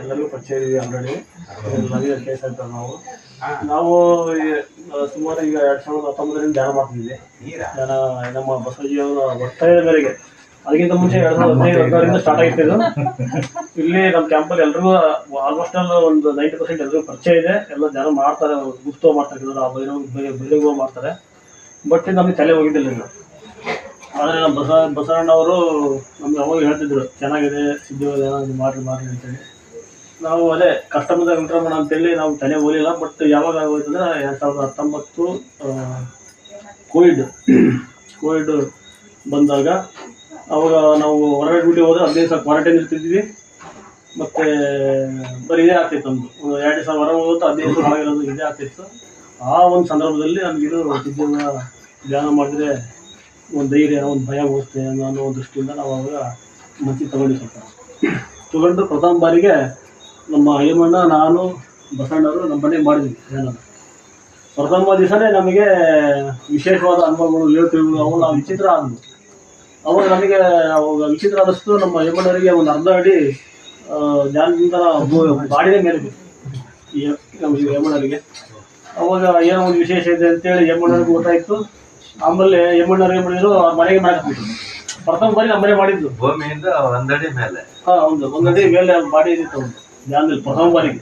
ಎಲ್ಲರಿಗೂ ಪರಿಚಯ ಇದೀವಿ ಆಲ್ರೆಡಿ ಮದುವೆ ಕೇಸ್ ಅಂತ ನಾವು. ನಾವು ಸುಮಾರು ಈಗ ಎರಡ್ ಸಾವಿರದ ಹತ್ತೊಂಬತ್ತರಿಂದ ಧ್ಯಾನ ಮಾಡ್ತಿದ್ವಿ. ಧ್ಯಾನ ನಮ್ಮ ಬಸವಜಿ ಅವರ ಒತ್ತಾಯದ ಮೇರೆಗೆ. ಅದಕ್ಕಿಂತ ಮುಂಚೆ ಎರಡ್ ಸಾವಿರದ ಹದಿನೈದು ಹದಿನಾರರಿಂದ ಸ್ಟಾರ್ಟ್ ಆಗಿತ್ತು ಇದು. ಇಲ್ಲಿ ನಮ್ಮ ಕ್ಯಾಂಪಲ್ಲಿ ಎಲ್ರಿಗೂ ಆಲ್ಮೋಸ್ಟ್ ಆಲ್ ಒಂದು ನೈಂಟಿ ಪರ್ಸೆಂಟ್ ಎಲ್ರಿಗೂ ಪರಿಚಯ ಇದೆ. ಎಲ್ಲ ಜನ ಮಾಡ್ತಾರೆ ಗುಪ್ತ ಮಾಡ್ತಾರೆ ಆ ಬೈರೋ ಬೈರೋಗ ಮಾಡ್ತಾರೆ. ಬಟ್ ನಮಗೆ ತಲೆ ಹೋಗಿದ್ದಿಲ್ಲ ಇದು ಆದರೆ ನಮ್ಮ ಬಸ ಬಸವಣ್ಣವರು ನಮ್ಗೆ ಅವಾಗ ಹೇಳ್ತಿದ್ರು ಚೆನ್ನಾಗಿದೆ ಸಿದ್ಧವಾದ ಇದು ಮಾಡ್ರಿ ಮಾಡ್ರಿ ಅಂತೇಳಿ. ನಾವು ಅದೇ ಕಸ್ಟಮರ್ ಬಂದಾಗ ಅಂತ ಅಂತೇಳಿ ನಾವು ತಲೆ ಹೋಲಿಲ್ಲ ಬಟ್ ಯಾವಾಗ ಆಗೋಯ್ತು ಅಂದ್ರೆ ಎರಡು ಸಾವಿರದ ಹತ್ತೊಂಬತ್ತು ಕೋವಿಡ್ ಕೋವಿಡ್ ಬಂದಾಗ ಅವಾಗ ನಾವು ಹೊರಗಡೆ ಡ್ಯೂಟಿ ಹೋದ್ರೆ ಹದಿನೈದು ಸಾವಿರ ಕ್ವಾರಂಟೈನ್ ಇರ್ತಿದ್ವಿ. ಮತ್ತೆ ಬರೀ ಇದೇ ಆಗ್ತಿತ್ತು ನಮ್ದು. ಎರಡು ಸಾವಿರ ಹೊರ ಹೋಗುತ್ತೆ ಹದಿನೈದು ಸಾವಿರ ಒಳಗಿರೋದು ಇದೇ ಆಗ್ತಿತ್ತು. ಆ ಒಂದು ಸಂದರ್ಭದಲ್ಲಿ ನಮಗಿದು ಸಿದ್ಧನ ಧ್ಯಾನ ಮಾಡಿದ್ರೆ ಒಂದು ಧೈರ್ಯ, ಒಂದು ಭಯ ಅನ್ನೋ ಅನ್ನೋ ದೃಷ್ಟಿಯಿಂದ ನಾವು ಅವಾಗ ಮಚ್ಚಿ ತಗೊಂಡಿ ಸ್ವಲ್ಪ. ತಗೊಂಡು ಪ್ರಥಮ ಬಾರಿಗೆ ನಮ್ಮ ಹೇಮಣ್ಣ ನಾನು ಬಸಣ್ಣವರು ನಮ್ಮ ಮನೆಗೆ ಮಾಡಿದ್ವಿ ಧ್ಯಾನ ಪ್ರಥಮ ದಿವಸನೇ ನಮಗೆ ವಿಶೇಷವಾದ ಅನುಭವಗಳು ಅವು ನಾವು ವಿಚಿತ್ರ ಆದ್ವು. ಅವಾಗ ನಮಗೆ ಅವಾಗ ವಿಚಿತ್ರ ಆದಷ್ಟು ನಮ್ಮ ಹೇಮಣ್ಣವರಿಗೆ ಒಂದು ಅರ್ಧ ಅಡಿ ಜ್ಞಾನದಿಂದ ಧ್ಯಾನದಿಂದ ಮೇಲೆ ಬಿತ್ತು. ಈ ಅವಾಗ ಏನೋ ಒಂದು ವಿಶೇಷ ಇದೆ ಅಂತೇಳಿ ಯಮ್ಮಣ್ಣವ್ರಿಗೆ ಗೊತ್ತಾಯಿತು. ಆಮೇಲೆ ಯಮ್ಮಣ್ಣವ್ರು ಏನು ಮಾಡಿದ್ರು ಅವ್ರ ಮನೆಗೆ ಮಾಡಿದ್ಬಿಟ್ರು ಪ್ರಥಮ ಬಾರಿ ನಮ್ಮ ಮನೆ ಮಾಡಿದ್ದು. ಭೂಮಿಯಿಂದ ಒಂದಡಿ ಮೇಲೆ. ಹಾ ಒಂದು ಒಂದಡಿ ಮೇಲೆ ಬಾಡಿ ಇದ್ದಿತ್ತು ಒಂದು ಧ್ಯಾನದಲ್ಲಿ ಪ್ರಥಮ ಬಾರಿಗೆ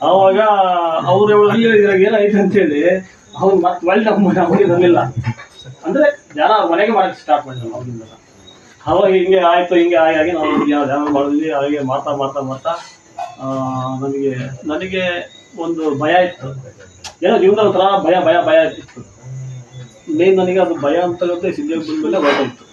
ಅವಾಗ ಅವ್ರು ಅಲ್ಲಿ ಇದ್ರಾಗ ಏನಾಯ್ತು ಅಂತೇಳಿ ಅವ್ರು ಮತ್ತೆ ವೈಲ್ಡ್ ನಮ್ಮ ನಮಗೆ ಬಂದಿಲ್ಲ. ಅಂದ್ರೆ ಜನ ಮನೆಗೆ ಮಾಡಕ್ಕೆ ಸ್ಟಾರ್ಟ್ ಮಾಡಿದ್ರು ಅವ್ರಿಂದ. ಅವಾಗ ಹಿಂಗೆ ಆಯ್ತು, ಹಿಂಗೆ ಆಗಿ ನಾವು ಯಾವ ಧ್ಯಾನ ಮಾಡಿದ್ವಿ, ಹಾಗೆ ಮಾಡ್ತಾ ಮಾಡ್ತಾ ಮಾಡ್ತಾ ನನಗೆ ನನಗೆ ಒಂದು ಭಯ ಇತ್ತು. ಏನೋ ಜೀವನದ ಒಂಥರ ಭಯ ಭಯ ಭಯ ಇತ್ತು. ಮೇನ್ ನನಗೆ ಅದು ಭಯ ಅಂತ ಬಂದ ಮೇಲೆ ಹೊರಟೋಯ್ತು